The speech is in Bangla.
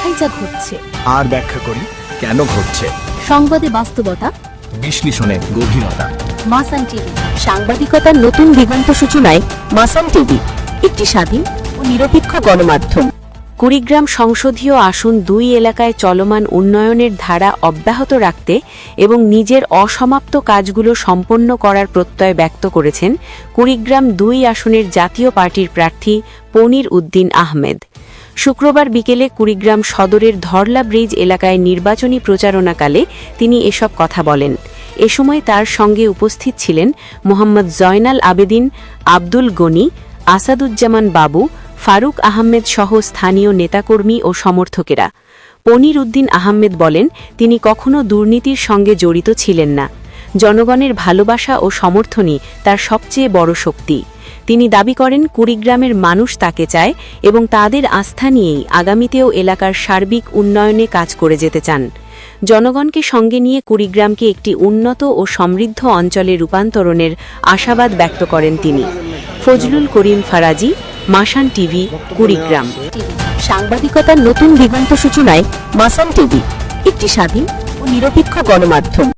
দেখাই যা ঘটছে। আর ব্যাখ্যা করি কেন ঘটছে? সংবাদে বাস্তবতা। বিশ্লেষণে গভীরতা। মাসান টিভি। সাংবাদিকতার নতুন দিগন্ত সূচনায় মাসান টিভি একটি স্বাধীন ও নিরপেক্ষ গণমাধ্যম। কুড়িগ্রাম সংসদীয় আসন দুই এলাকায় চলমান উন্নয়নের ধারা অব্যাহত রাখতে এবং নিজের অসমাপ্ত কাজগুলো সম্পন্ন করার প্রত্যয় ব্যক্ত করেছেন কুড়িগ্রাম দুই আসনের জাতীয় পার্টির প্রার্থী পনির উদ্দিন আহমেদ। শুক্রবার বিকেলে কুড়িগ্রাম সদরের ধরলা ব্রিজ এলাকায় নির্বাচনী প্রচারণাকালে তিনি এসব কথা বলেন। এ সময় তার সঙ্গে উপস্থিত ছিলেন মোহাম্মদ জয়নাল আবেদিন, আব্দুল গনি, আসাদুজ্জামান বাবু, ফারুক আহমেদ সহ স্থানীয় নেতাকর্মী ও সমর্থকেরা। পনির উদ্দিন আহমেদ বলেন, তিনি কখনো দুর্নীতির সঙ্গে জড়িত ছিলেন না। জনগণের ভালোবাসা ও সমর্থনই তার সবচেয়ে বড় শক্তি। তিনি দাবি করেন, কুড়িগ্রামের মানুষ তাকে চায় এবং তাদের আস্থা নিয়েই আগামীতেও এলাকার সার্বিক উন্নয়নে কাজ করে যেতে চান। জনগণকে সঙ্গে নিয়ে কুড়িগ্রামকে একটি উন্নত ও সমৃদ্ধ অঞ্চলে রূপান্তরণের আশাবাদ ব্যক্ত করেন তিনি। ফজলুল করিম ফারাজি মাসান টিভি, কুড়িগ্রাম। সাংবাদিকতার নতুন দিগন্ত সূচনায় মাসান টিভি, একটি স্বাধীন ও নিরপেক্ষ গণমাধ্যম।